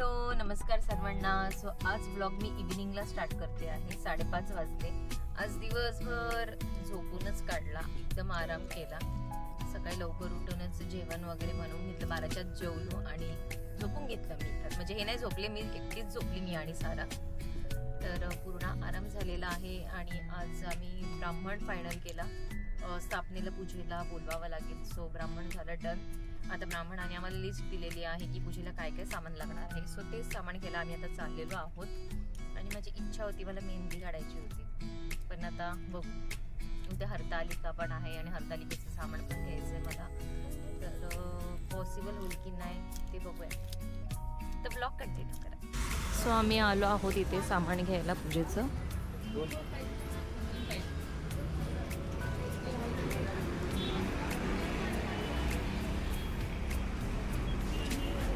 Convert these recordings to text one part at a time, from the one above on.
Hello नमस्कार सर्वांना. So आज ब्लॉग मी इव्हिनिंगला स्टार्ट करते आहे. साडेपाच वाजले. आज दिवसभर झोपूनच काढला. एकदम आराम केला. सकाळी लवकर उठूनच जेवण वगैरे बनवून घेतलं. बाराच्यात जेवलो आणि झोपून घेतलं मी. तर म्हणजे हे नाही झोपले मी एकटीच झोपली मी आणि सारा. तर पूर्ण आराम झालेला आहे आणि आज आम्ही ब्राह्मण फायनल केला. स्थापनेला पूजेला बोलवावं लागेल. सो ब्राह्मण झालं डन. आता ब्राह्मणाने आम्हाला लिस्ट दिलेली आहे की पूजेला काय काय सामान लागणार आहे. सो तेच सामान घ्यायला आम्ही आता चाललेलो आहोत. आणि माझी इच्छा होती मला मेहंदी काढायची होती. पण आता बघू. उद्या हरतालिका पण आहे आणि हरतालिकेचं सामान पण घ्यायचं आहे मला. तर पॉसिबल होईल की नाही ते बघूया. तर ब्लॉग कंटिन्यू करा. सो आम्ही आलो आहोत इथे सामान घ्यायला पूजेचं.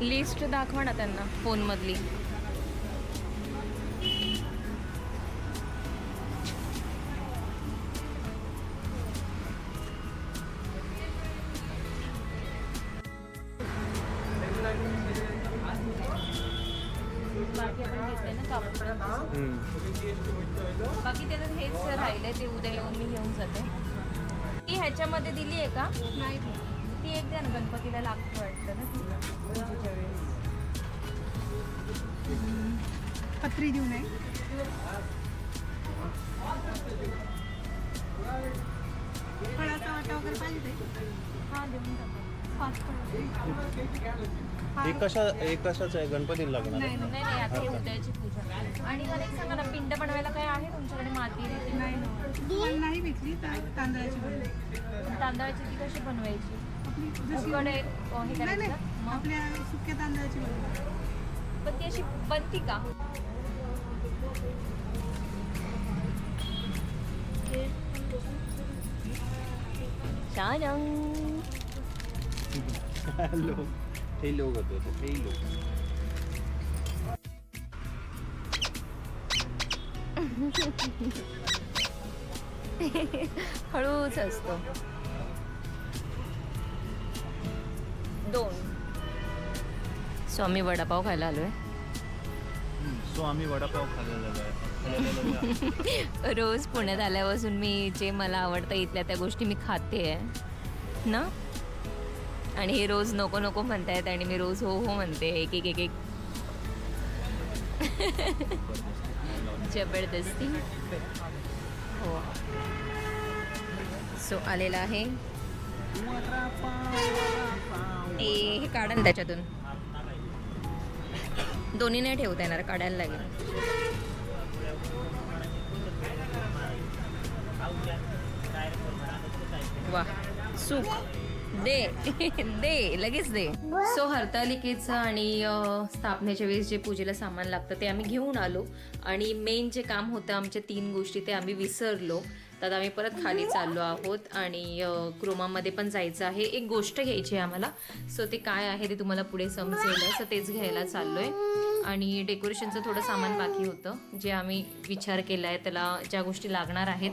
लिस्ट दाखवा ना त्यांना फोनमधली. बाकी आपण घेतले ना कापड बाकी त्याच्यात हेच राहिले ते उद्या येऊन मी घेऊन जाते. ती ह्याच्यामध्ये दिली आहे का? नाही ती एक द्या ना गणपतीला लागते वाटतं ना पूजेच्या वेळेस. पत्री देऊ नये फळाचा वाटा वगैरे पाहिजे हां देऊन टाका. पाच फळ. कशा कशाचं आहे? गणपतीला लागणार नाही? नाही नाही नाही आता हे उद्याची पूजा. आणि मला एक सांगा ना पिंड बनवायला काय आहे तुमच्याकडे माती रेती? नाही नाही. भेटली तर तांदळाची. तांदळाची ती कशी बनवायची? उकड एक अ, हे नाही करायचं. नाही का? मग? आपल्या सुक्या तांदळाची बनवली. पण ती अशी बनती का? हे लोक होते हे लोक. हळूच असतो. दोन. सो आम्ही वडापाव खायला आलोय. सो आम्ही वडापाव खाल्लेला आहे. रोज पुण्यात आल्यापासून मी जे मला आवडतं इथल्या त्या गोष्टी मी खाते आहे ना? आणि हे रोज नको नको म्हणतायत आणि मी रोज हो हो म्हणते एक एक एक एक जबरदस्ती. हो. सो आलेला आहे ए, हे काढा ना त्याच्यातून. दोन्ही नाही ठेवता येणार काढायला लागेल. वा सुख दे. दे लगेच दे. सो हरतालिकेचं आणि स्थापनेच्या वेळेस जे पूजेला सामान लागतं ते आम्ही घेऊन आलो. आणि मेन जे काम होतं आमच्या तीन गोष्टी ते आम्ही विसरलो. तर आता आम्ही परत खाली चाललो आहोत आणि क्रोमामध्ये पण जायचं आहे. एक गोष्ट घ्यायची आहे आम्हाला. सो ते काय आहे ते तुम्हाला पुढे समजेल सो तेच घ्यायला चाललोय. आणि डेकोरेशनचं थोडं सामान बाकी होतं. जे आम्ही विचार केला आहे त्याला ज्या गोष्टी लागणार आहेत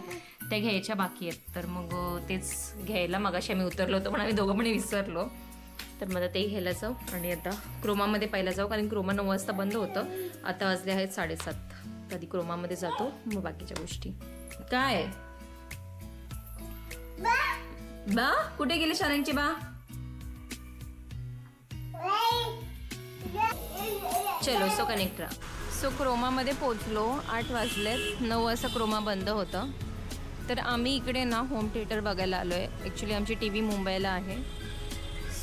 त्या घ्यायच्या बाकी आहेत. तर मग तेच घ्यायला मगाशी आम्ही उतरलो होतो पण आम्ही दोघं पण विसरलो. तर मला ते घ्यायला जाऊ. आणि आता क्रोमामध्ये पहिला जाऊ कारण क्रोमा नऊ वाजता बंद होतं. आता वाजले आहेत साडेसात. आधी क्रोमामध्ये जातो मग बाकीच्या गोष्टी. काय? बा कुठे गेले शाळांची बा? चलो सो कनेक्ट राहा सो क्रोमामध्ये पोचलो आठ वाजलेत नऊ वाजता क्रोमा बंद होतं. तर आम्ही इकडे ना होम थिएटर बघायला आलो आहे ॲक्च्युली आमची टी व्ही मुंबईला आहे.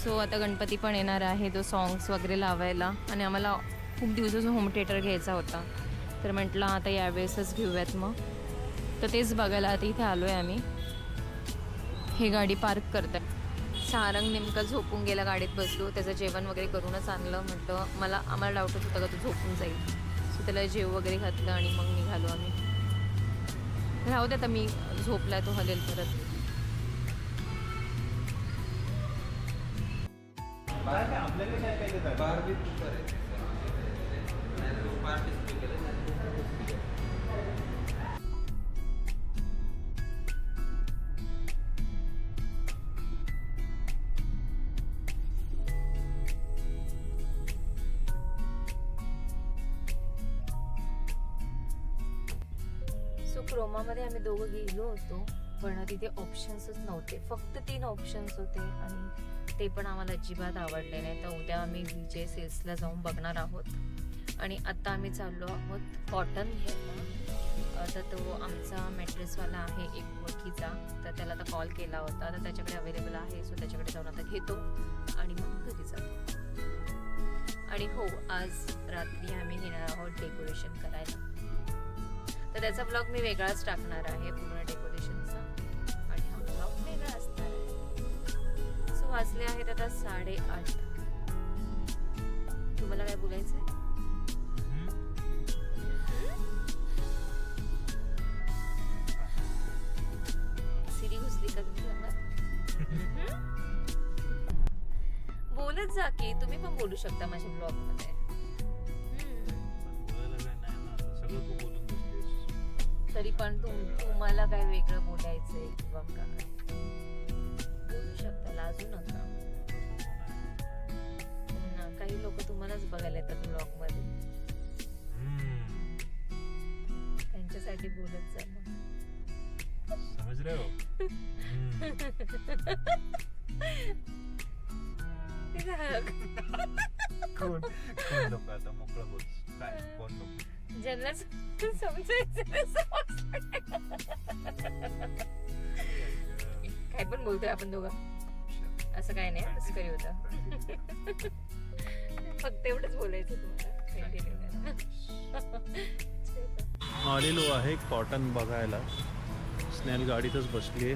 सो आता गणपती पण येणार आहे तो सॉंग्स वगैरे लावायला. आणि आम्हाला खूप दिवसाचा होम थिएटर घ्यायचा होता. तर म्हटलं आता यावेळेसच घेऊयात मग. तर तेच बघायला आता इथे आलो आहे आम्ही. हे गाडी पार्क करतात सारंग नेमका झोपून गेला गाडीत बसलो. त्याचं जेवण वगैरे करूनच आणलं. म्हटलं मला आम्हाला डाऊटच होता का तो झोपून जाईल. सो त्याला जेव वगैरे घातलं आणि मग निघालो आम्ही. राहू दे आता मी झोपलाय तो हलेल परत. आपल्याकडे काय काय क्रोमामध्ये आम्ही दोघं गेलो होतो पण तिथे ऑप्शन्सच नव्हते. फक्त तीन ऑप्शन्स होते आणि ते पण आम्हाला अजिबात आवडले नाही तर उद्या आम्ही विजय सेल्सला जाऊन बघणार आहोत. आणि आत्ता आम्ही चाललो आहोत कॉटन घ्यायला. तर तो आमचा मॅट्रेसवाला आहे एक ओळखीचा. तर त्याला आता कॉल केला होता. तर त्याच्याकडे अवेलेबल आहे सो त्याच्याकडे जाऊन आता घेतो. आणि मग घरी जातो आणि हो आज रात्री आम्ही घेणार आहोत डेकोरेशन करायला. तर त्याचा ब्लॉग मी वेगळाच टाकणार आहे पूर्ण डेकोरेशनचा आणि हा ब्लॉग वेगळा असणार आहे. सो वाजले आहेत आता साडेआठ. तुम्हाला काय बोलायचं आहे सिरी घुसली का तुमच्या अंगात? बोलत जा की तुम्ही पण बोलू शकता माझ्या ब्लॉगमध्ये. सगळं तू बोलून तरी पण तुम तुम्हाला काय वेगळं बोलायचंय किंवा काय? बोलू शकता लाजू नका हो ना, काही लोक तुम्हालाच बघायला येतात ब्लॉगमध्ये. त्यांच्यासाठी बोलत जा मग. समझ रहे हो? कोण? कोण लोक आता मोकळं बोल काय? कोण लोक? ज्यांना. काय पण बोलतोय आपण दोघं असं काय नाही असं करी होतं फक्त एवढंच बोलायचं तुम्हाला. आलेलो आहे कॉटन बघायला. स्नेल गाडीतच बसली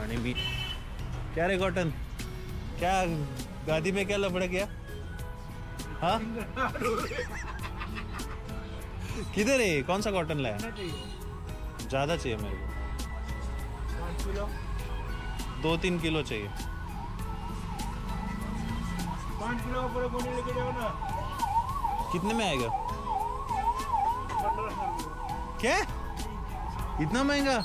आणि मी क्या रे कॉटन क्या गादी में क्या लफड़ा गया हाँ? किधर है? कौन सा कॉटन लाया? ज़्यादा चाहिए मेरे को। दो तीन किलो चाहिए। पाँच किलो का पूरा बोनी लेके जाओ ना। कितने में आएगा? क्या? इतना महँगा?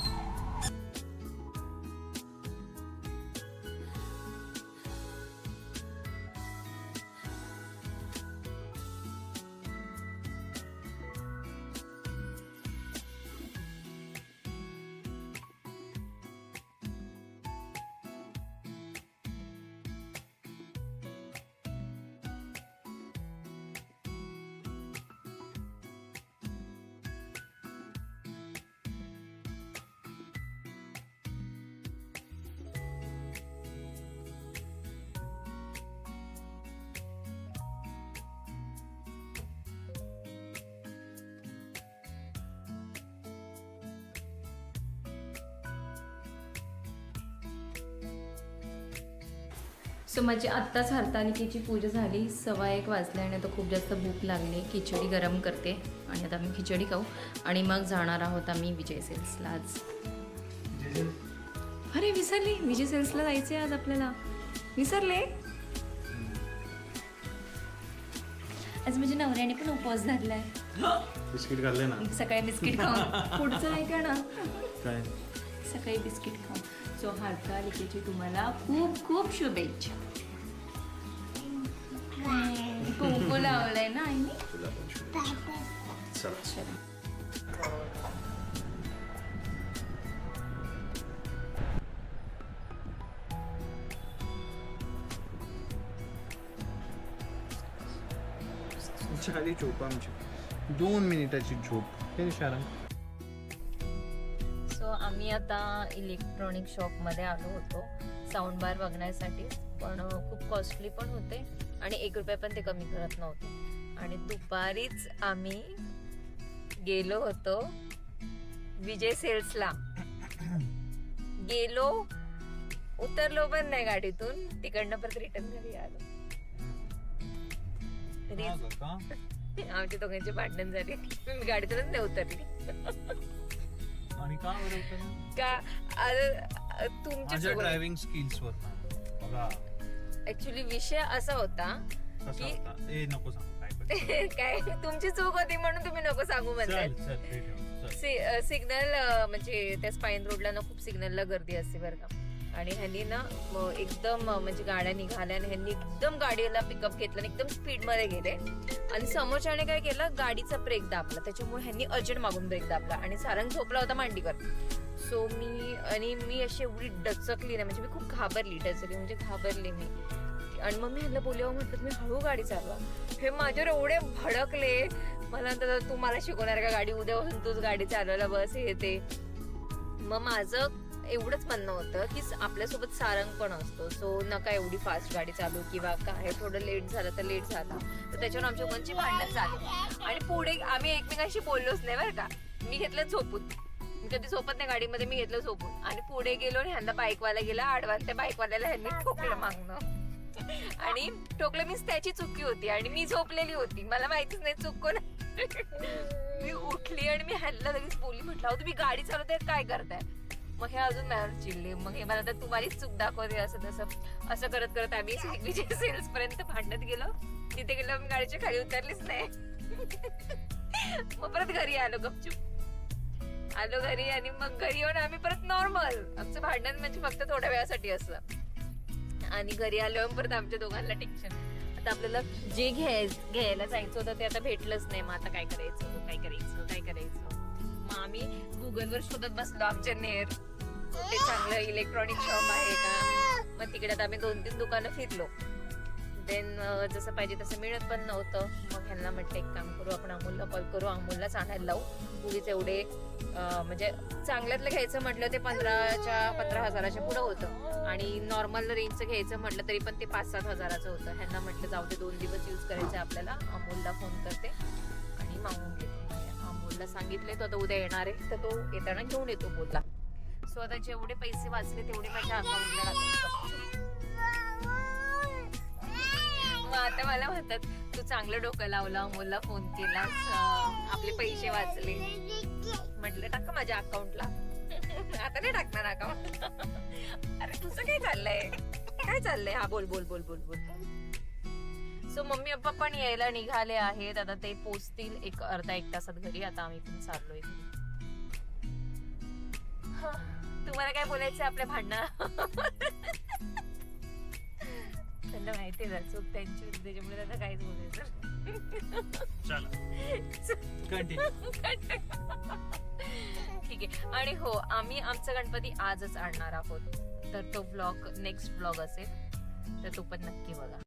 सो माझी आत्ताच हरतालिकेची पूजा झाली. सव्वा एक वाजले आणि आता खूप जास्त भूक लागली. खिचडी गरम करते आणि आता आम्ही खिचडी खाऊ. आणि मग जाणार आहोत आम्ही विजय सेल्सला आज. अरे विसरली. विजय सेल्सला जायचे आज आपल्याला. विसरले? आज माझ्या नवऱ्याने पण उपवास धरलाय. बिस्किट खाल्ले ना. सकाळी बिस्किट खाऊन. पुढचं ऐका ना? काय? सकाळी बिस्किट खाऊ सो हरतालिकेची तुम्हाला खूप खूप शुभेच्छा. कुंकू लावलंय ना आईने? झाली झोप आमची. दोन मिनिटाची झोप. हे शारा आम्ही आता इलेक्ट्रॉनिक शॉपमध्ये आलो होतो. साऊंड बार बघण्यासाठी. पण खूप कॉस्टली पण होते आणि एक रुपया पण ते कमी करत नव्हते. आणि दुपारीच आम्ही गेलो होतो विजय सेल्सला. गेलो उतरलो पण नाही गाडीतून. तिकडनं परत रिटर्न घरी आलो. आमच्या दोघांची भांडण झाली. मी गाडीतूनच नाही उतरली. आणि का बरं होतं? का? आता तुमची माझ्या ड्रायव्हिंग स्किल्स वर ना. बघा. ऍक्च्युली विषय असा होता कसा की- होता? ए नको सांग. काय पण. काय? तुमची चूक होती म्हणून तुम्ही नको सांगू म्हणताय. चल हे ठेव, चल. सिग्नल म्हणजे त्या स्पाईन रोडला ना खूप सिग्नलला गर्दी असते बरं का. आणि ह्यांनी ना एकदम म्हणजे गाड्या निघाल्या आणि ह्यांनी एकदम गाडीला पिकअप घेतलं आणि एकदम स्पीडमध्ये गेले. आणि समोरच्याने काय केलं गाडीचा ब्रेक दाबला. त्याच्यामुळे ह्यांनी अर्जंट मागून ब्रेक दाबला आणि सारंग झोपला होता मांडीवर. सो मी आणि मी अशी एवढी डचकली ना म्हणजे मी खूप घाबरली डचकली म्हणजे घाबरली मी. आणि मग मी ह्यांना बोलले म्हटलं तुम्ही हळू गाडी चालवा. हे माझ्यावर एवढे भडकले. मला तू मला शिकवणार का गाडी? उद्यापासून तूच गाडी चालवायला बस हे ते. मग माझं एवढंच म्हणणं होतं की आपल्यासोबत सारंग पण असतो. सो नका एवढी फास्ट गाडी चालू किंवा काय थोडं लेट झालं तर लेट झालं. तर त्याच्यावर आमच्या कोणची भांडण झाली. आणि पुढे आम्ही एकमेकांशी बोललोच नाही बरं का. मी घेतलं झोपून. मी कधी झोपत नाही गाडीमध्ये मी घेतलं झोपून. आणि पुढे गेलो आणि ह्यांना बाईकवाला गेला. आडवा त्या बाईकवाल्याला ह्यांनी ठोकलं मागणं आणि ठोकलं मीच त्याची चुकी होती आणि मी झोपलेली होती. मला माहितीच नाही चूक कोण मी उठली आणि मी ह्यांना लगेच बोलली म्हटलं तुम्ही गाडी चालवताय काय करताय? मग हे अजून माझ्यावर चिडले मग हे मला तर तुम्हालीच चूक दाखवते असं तसं. असं करत करत आम्ही विजय सेल्स पर्यंत भांडत गेलो. तिथे गेलो मी गाडीच्या खाली उतरलीच नाही. मग परत घरी आलो गपचूप. आलो घरी आणि मग घरी येऊन आम्ही परत नॉर्मल आमचं भांडण म्हणजे फक्त थोड्या वेळासाठी असं. आणि घरी आल्यावर परत आमच्या दोघांना टेन्शन आता आपल्याला जे घ्याय घ्यायला जायचं होतं ते आता भेटलंच नाही. मग आता काय करायचं? काय करायचं? काय करायचं? मग आम्ही गुगलवर शोधत बसलो आमच्या नेर. कुठे चांगलं इलेक्ट्रॉनिक शॉप आहे का? मग तिकडे आता आम्ही दोन तीन दुकानं फिरलो. देन जसं पाहिजे तसं मिळत पण नव्हतं. मग ह्यांना म्हटलं एक काम करू आपण अमूलला कॉल करू. अमूललाच आणायला लावू. उगीच एवढे म्हणजे चांगल्यातलं घ्यायचं म्हटलं ते पंधराच्या पंधरा हजाराच्या पुढं होतं. आणि नॉर्मल रेंजचं घ्यायचं म्हटलं तरी पण ते पाच सात हजाराचं होतं. ह्यांना म्हटलं जाऊ दे दोन दिवस यूज करायचे आपल्याला. अमूलला फोन करते. आणि मागून घेते अमोलला सांगितले तो आता उद्या येणार आहे. तर तो येताना घेऊन येतो बोलला सो आता जेवढे पैसे वाचले तेवढे माझ्या अकाउंटला मग आता मला म्हणतात तू चांगलं डोकं लावलं अमोलला फोन केला आपले पैसे वाचले. म्हटलं टाका माझ्या अकाउंटला आता नाही टाकणार अकाउंट अरे तुझं काय चाललंय? काय चाललंय? हा बोल बोल बोल बोल बोल. सो मम्मी पप्पा पण यायला निघाले आहेत. आता ते पोचतील एक अर्धा एक तासात घरी. आता आम्ही पण चाललोय. तुम्हाला काय बोलायचं आपल्या भांडणा त्यांना माहिती आहे चूक त्यांची होती त्याच्यामुळे त्यांना काहीच बोलायचं चला. कंटिन्यू ठीक आहे. आणि हो आम्ही आमचा गणपती आजच आणणार आहोत. तर तो ब्लॉग नेक्स्ट ब्लॉग असेल तर तो पण नक्की बघा.